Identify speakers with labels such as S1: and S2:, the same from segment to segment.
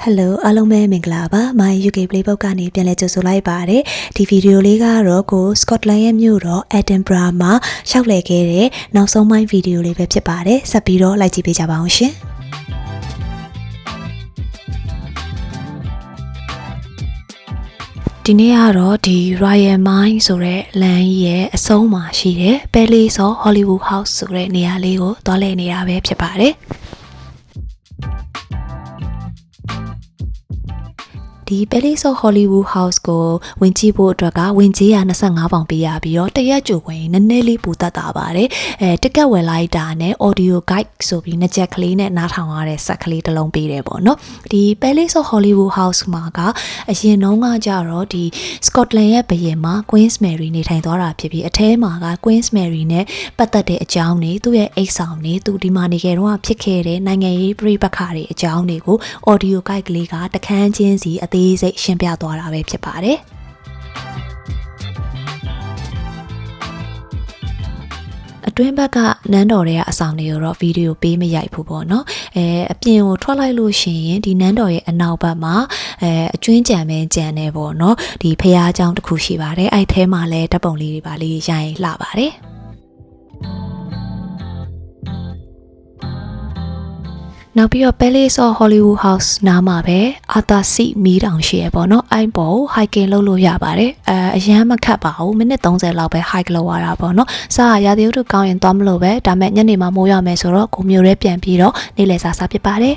S1: ဟယ်လိုအားလုံးပဲမင်္ဂလာပါ My UK Playbook ကနေပြန်လည်ကြိုဆိုလိုက်ပါတယ်ဒီဗီဒီယိုလေးကတော့ကို Scotland ရဲ့မြို့တော် Edinburgh မှာရှောက်လည်ခဲ့တဲ့နောက်ဆုံးပိုင်းဗီဒီယိုလေးပဲဖြစ်ပါတယ်ဆက်ပြီးတော့လိုက်ကြည့်ပေးကြပါအောင်ရှင်ဒီနေ့ကတော့ဒီ Royal Mine ဆိုတဲ့လမ်းရဲ့အဆုံးမှာရှိတဲ့ Palace of Hollywood House ဆိုတဲ့နေရာလေးကိုသွားလည်နေတာပဲဖြစ်ပါတယ်။ ဒီ Palace of Hollywood House ကိုဝင်ကြည့်ဖို့အတွက်ကဝင်ကြီးရ25ပေါင်ပေးရပြီးတော့တရက်ကြိုဝင်နည်းနည်းလေးပူတတ်တာပါတယ်အဲတက်ကက်ဝယ်လိုက်တာနဲ့ audio guide ဆိုပြီးနှစ်ချက်ကလေးနဲ့နားထောင်ရတဲ့ဆက်ကလေးတစ်လုံးပေးတယ်ပေါ့နော်ဒီ Palace of Hollywood House မှာကအရင်တုန်းကကြတော့ဒီ Scotland ရဲ့ဘုရင်မှာ Queen's Mary နေထိုင်သွားတာဖြစ်ပြီးအထဲမှာက Queen's Mary နဲ့ပတ်သက်တဲ့အကြောင်းတွေသူ့ရဲ့အိတ်ဆောင်တွေသူဒီမှာနေခဲ့တော့ဖြစ်ခဲ့တဲ့နိုင်ငံရေးပြိပခါတွေအကြောင်းတွေကို audio guide ကလေးကတခန်းချင်းစီအသစိတ်ရှင်းပြသွားတာပဲဖြစ်ပါတယ်အတွင်းဘက်ကနန်းတော်တွေကအဆောင်တွေကိုတော့ဗီဒီယိုပေးမရိုက်ဘူးပေါ့နော်အဲအပြင်ကိုထွက်လိုက်လို့ရှိရင်ဒီနန်းတော်ရဲ့အနောက်ဘက်မှာအဲအကျွင်းကြံပဲကြံနေပေါ့နော်ဒီဖះเจ้าတစ်ခုရှိပါတယ်အဲ့ထဲမှာလည်းဓာတ်ပုံလေးတွေပါလေးရိုင်းလှပါတယ် နောက်ပြီးတော့ Palace of Hollywood House နားမှာပဲအာသာစီမီးတောင်ရှိရပေါ့နော်အဲ့ပေါ် hiking လုပ်လို့ရပါတယ်အဲအရန်မခတ်ပါဘူးမိနစ်30လောက်ပဲ hike လုပ်ရတာပေါ့နော်စားရရာသီဥတုကောင်းရင်သွားမလို့ပဲဒါမဲ့ညနေမှမိုးရမယ်ဆိုတော့ကိုမျိုးရဲပြန်ပြီးတော့နေလည်စားစားဖြစ်ပါတယ်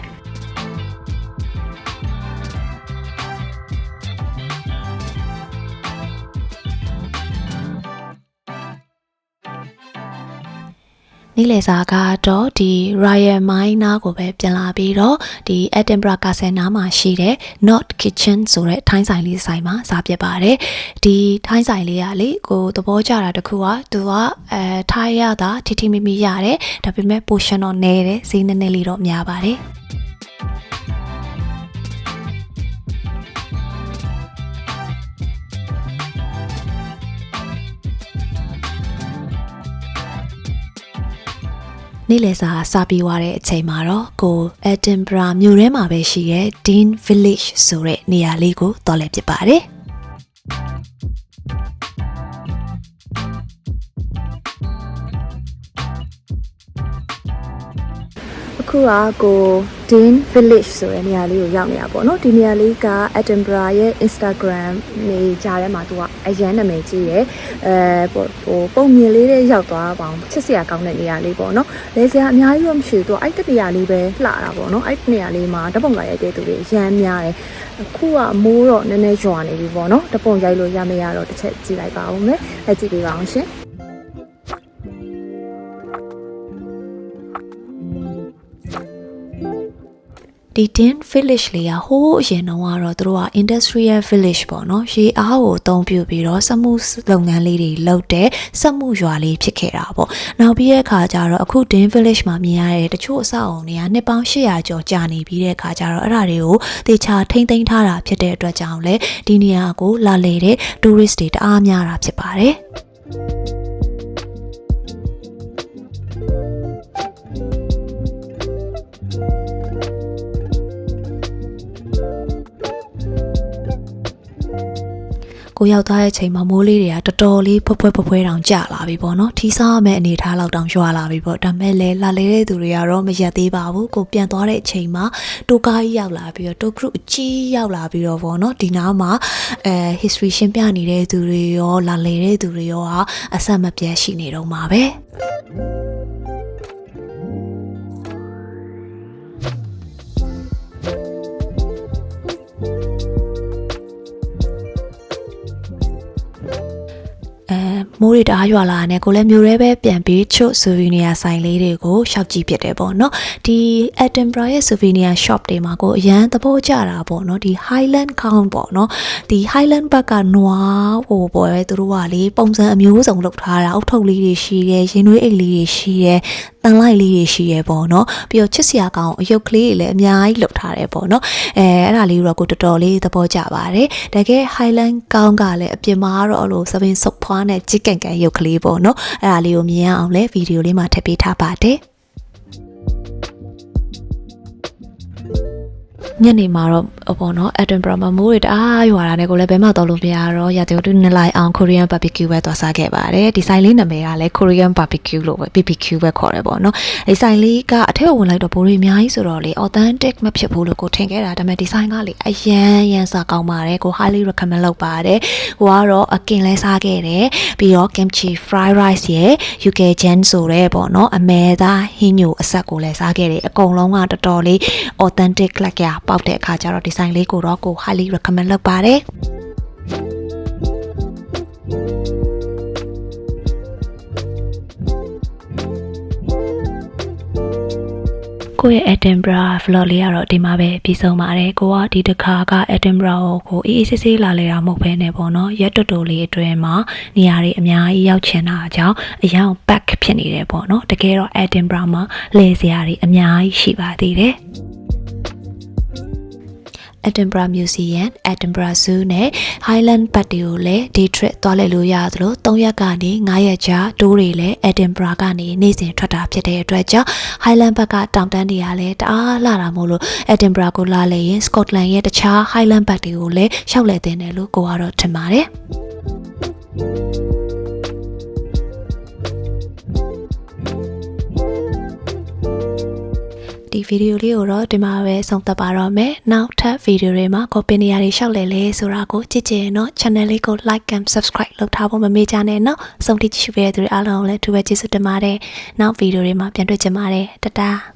S1: နေ့လည်စာကတော့ဒီ Royal Mine နားကိုပဲပြန်လာပြီးတော့ဒီ Edinburgh Castle နားမှာရှိတဲ့ North Kitchen ဆိုတဲ့ထိုင်းဆိုင်လေးဆိုင်မှာစားပြပါတယ်ဒီထိုင်းဆိုင်လေးကလေကိုသဘောကျတာတခုကသူကအဲထိုင်းရတာထိထိမိမိရတယ်ဒါပေမဲ့ portion တော့နည်းတယ်ဈေးနည်းနည်းလေးတော့များပါတယ် နေ့လည်စာစပြီးွားတဲ့အချိန်မှာတော့ကို Edinburgh မြို့ထဲမှာပဲရှိတဲ့ Dean Village ဆိုတဲ့နေရာလေးကိုတော်လဲဖြစ်ပါတယ်။ ခုကကို Dean Village ဆိုတဲ့နေရာလေးကိုရောက်နေတာပေါ့နော်ဒီနေရာလေးက Edinburgh ရဲ့ Instagram နေကြားထဲမှာသူကအရန်နာမည်ကြီးရယ်အဲဟိုပုံမြင်လေးတွေရောက်သွားပါအောင်ချစ်စရာကောင်းတဲ့နေရာလေးပေါ့နော်လဲစရာအများကြီးတော့မရှိဘူးသူအဲ့တနေရာလေးပဲလှတာပေါ့နော်အဲ့နေရာလေးမှာဓာတ်ပုံကရိုက်တဲ့သူတွေအရန်များတယ်အခုကမိုးတော့နည်းနည်းရွာနေပြီပေါ့နော်ဓာတ်ပုံရိုက်လို့ရမရတော့တစ်ချက်ကြည့်လိုက်ပါဦးမယ်လက်ကြည့်ပေးပါအောင်ရှင် ဒီ Din Village လေးကဟိုးအရင်တုန်းကတော့သူတို့က Industrial Village ပေါ့နော်ရေအားကိုအသုံးပြုပြီးတော့စက်မှုလုပ်ငန်းလေးတွေလုပ်တဲ့စက်မှုရွာလေးဖြစ်ခဲ့တာပေါ့နောက်ပြီးတဲ့အခါကျတော့အခု Din Village မှာမြင်ရတဲ့တချို့အဆောက်အအုံတွေကနှစ်ပေါင်း800ကျော်ကြာနေပြီးတဲ့အခါကျတော့အဲ့ဒါတွေကိုတေချာထိမ့်သိမ်းထားတာဖြစ်တဲ့အတွက်ကြောင့်လဲဒီနေရာကိုလာလေတဲ့ tourist တွေတအားများတာဖြစ်ပါတယ် ကိုရောက်သွားတဲ့အချိန်မှာမိုးလေးတွေကတော်တော်လေးဖွက်ဖွက်ဖွက်ဖွက်တောင်ကျလာပြီပေါ့နော်ထီးစားရမယ့်အနေထားလောက်တောင်ရွာလာပြီပေါ့ဒါမဲ့လည်းလာလေတဲ့သူတွေကတော့မရက်သေးပါဘူးကိုပြန်သွားတဲ့အချိန်မှာတိုကားကြီးရောက်လာပြီးတော့တို group အကြီးရောက်လာပြီးတော့ပေါ့နော်ဒီနားမှာအဲ history ရှင်းပြနေတဲ့သူတွေရောလာလေတဲ့သူတွေရောဟာအဆက်မပြတ်ရှိနေတော့မှာပဲ မိုးတွေတအားရွာလာတဲ့ကိုလည်းမျိုးရဲပဲပြန်ပြီးချို့ souvenir ဆိုင်လေးတွေကိုရှောက်ကြည့်ဖြစ်တယ်ပေါ့နော်ဒီ Edinburgh ရဲ့ souvenir shop တွေမှာကိုအရန်သဘောကျတာပေါ့နော်ဒီ Highland Count ပေါ့နော်ဒီ Highland ဘက်ကနွားဟိုပေါ့ပဲသူတို့ကလေပုံစံအမျိုးစုံလုပ်ထားတာအုတ်ထုပ်လေးတွေရှိတယ်ရင်သွေးအိတ်လေးတွေရှိတယ် တန်လိုက်လေးတွေရှိရပေါ့နော်ပြီးတော့ချစ်စရာကောင်းအယုတ်ကလေးတွေလည်းအများကြီးလုပ်ထားတယ်ပေါ့နော်အဲအဲ့ဒါလေးတော့ကိုတော်တော်လေးသဘောကျပါတယ်တကယ် Highland ကောင်းကလည်းအပြင်မှာကတော့အလိုသပင်စုပ်ဖွားနဲ့ကြစ်ကန်ကန်ရုပ်ကလေးပေါ့နော်အဲ့ဒါလေးကိုမြင်ရအောင်လဲဗီဒီယိုလေးမှာထည့်ပေးထားပါတယ် ညနေမှာတော့ဟိုပေါ့နော် Edinburgh မှာမိုးတွေတအားရွာတာနဲ့ကိုလည်းဘယ်မှတော့လို့မရတော့ရတဲ့တူနလိုက်အောင် Korean barbecue ပဲသွားစားခဲ့ပါတယ်ဒီဆိုင်လေးနာမည်ကလည်း Korean barbecue လို့ပဲ BBQ ပဲခေါ်တယ်ပေါ့နော်ဒီဆိုင်လေးကအထက်ကိုဝင်လိုက်တော့ဘိုးတွေအများကြီးဆိုတော့လေ authentic မဖြစ်ဘူးလို့ကိုထင်ခဲ့တာဒါပေမဲ့ဒီဆိုင်ကလေအရန်ရန်စားကောင်းပါတယ်ကို highly recommend လုပ်ပါတယ်ကိုကတော့အကင်လဲစားခဲ့တယ်ပြီးတော့ kimchi fried rice ရဲ့ UK gen ဆိုတဲ့ပေါ့နော်အမဲသားဟင်းညိုအဆက်ကိုလည်းစားခဲ့တယ်အကုန်လုံးကတော်တော်လေး authentic လက်ရပေါက်တဲ့အခါကျတော့ဒီဆိုင်လေးကိုတော့ကို highly recommend လုပ်ပါတယ်ကိုယ့်ရဲ့ Edinburgh vlog လေးကတော့ဒီမှာပဲပြီးဆုံးပါတယ်ကိုကဒီတစ်ခါက Edinburgh ကိုအေးအေးဆေးဆေးလာလေတာမဟုတ်ဘဲနဲ့ပေါ့နော်ရက်တော်တော်လေးအတွင်းမှာနေရာတွေအများကြီးရောက်ချင်တာအကြောင်းအယောင် back ဖြစ်နေတယ်ပေါ့နော်တကယ်တော့ Edinburgh မှာလေစရာတွေအများကြီးရှိပါသေးတယ် Edinburgh Museum, Edinburgh Zoo နဲ့ Highland Park တွေကိုလည်း day trip သွားလိုက်လို့ရသလို3ရက်ကနေ9ရက်ကြာတိုးတွေလည်း Edinburgh ကနေနေ့စဉ်ထွက်တာဖြစ်တဲ့အတွက်ကြောင့် Highland Park ကတောင်တန်းတွေကလည်းတအားလာတာမို့လို့ Edinburgh ကိုလာလေရင် Scotland ရဲ့တခြား Highland Park တွေကိုလည်းရှောက်လည်တင်တယ်လို့ကိုကတော့ထင်ပါတယ် ဒီဗီဒီယိုလေးကိုတော့ဒီမှာပဲဆုံးသက်ပါတော့မယ်။နောက်ထပ်ဗီဒီယိုတွေမှာကိုပင်နေရာတွေရှောက်လဲလဲဆိုတာကိုကြည့်ကြရင်တော့ channel လေးကို like and subscribe လုပ်ထားဖို့မမေ့ကြနဲ့နော်။ဆုံးထိကြည့်ရှုပေးတဲ့သူတွေအားလုံးကိုလည်းသူပဲကျေးဇူးတင်ပါတယ်။နောက်ဗီဒီယိုတွေမှာပြန်တွေ့ကြပါမယ်။တတား